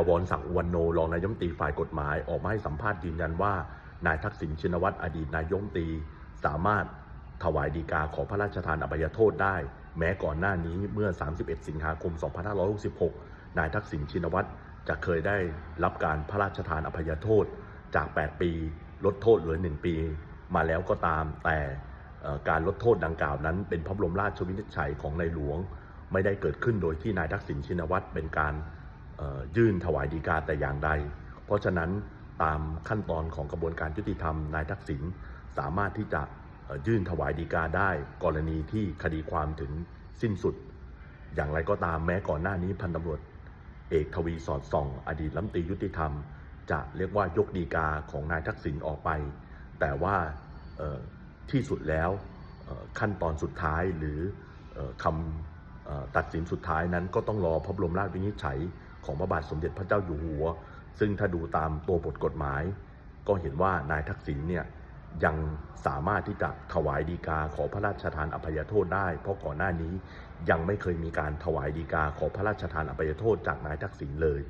บวรศักดิ์อุวันโนรองนายกรัฐมนตรีฝ่ายกฎหมายออกมาให้สัมภาษณ์ยืนยันว่า นายทักษิณชินวัตรอดีตนายกรัฐมนตรีสามารถถวายดีกาขอพระราชทานอภัยโทษได้ แม้ก่อนหน้านี้เมื่อ 31 สิงหาคม 2566 นายทักษิณชินวัตรจะเคยได้รับการพระราชทานอภัยโทษจาก 8 ปี ลดโทษเหลือ 1 ปี มาแล้วก็ตามแต่เอ่อการลดโทษดังกล่าวนั้น เป็นพระบรมราชวินิจฉัยของในหลวง ไม่ได้เกิดขึ้นโดยที่นายทักษิณชินวัตรเป็นการเอ่อ ยื่นถวายดีกาแต่อย่างใด เพราะฉะนั้นตามขั้นตอนของกระบวนการยุติธรรมนายทักษิณสามารถที่จะยื่นถวายดีกาได้ กรณีที่คดีความถึงสิ้นสุด อย่างไรก็ตามแม้ก่อนหน้านี้พันตำรวจเอกทวีสอดส่อง อดีตรัฐมนตรียุติธรรม จะเรียกว่ายกดีกาของนายทักษิณออกไป แต่ว่าที่สุดแล้วขั้นตอนสุดท้ายหรือออคำ ตัดสินสุดท้ายนั้นก็ต้องรอพระบรมราชวินิจฉัยของพระบาทสมเด็จพระเจ้าอยู่หัว ซึ่งถ้าดูตามตัวบทกฎหมาย ก็เห็นว่านายทักษิณเนี่ยยังสามารถที่จะถวายดีกาขอพระราชทานอภัยโทษได้ เพราะก่อนหน้านี้ยังไม่เคยมีการถวายดีกาขอพระราชทานอภัยโทษจากนายทักษิณเลย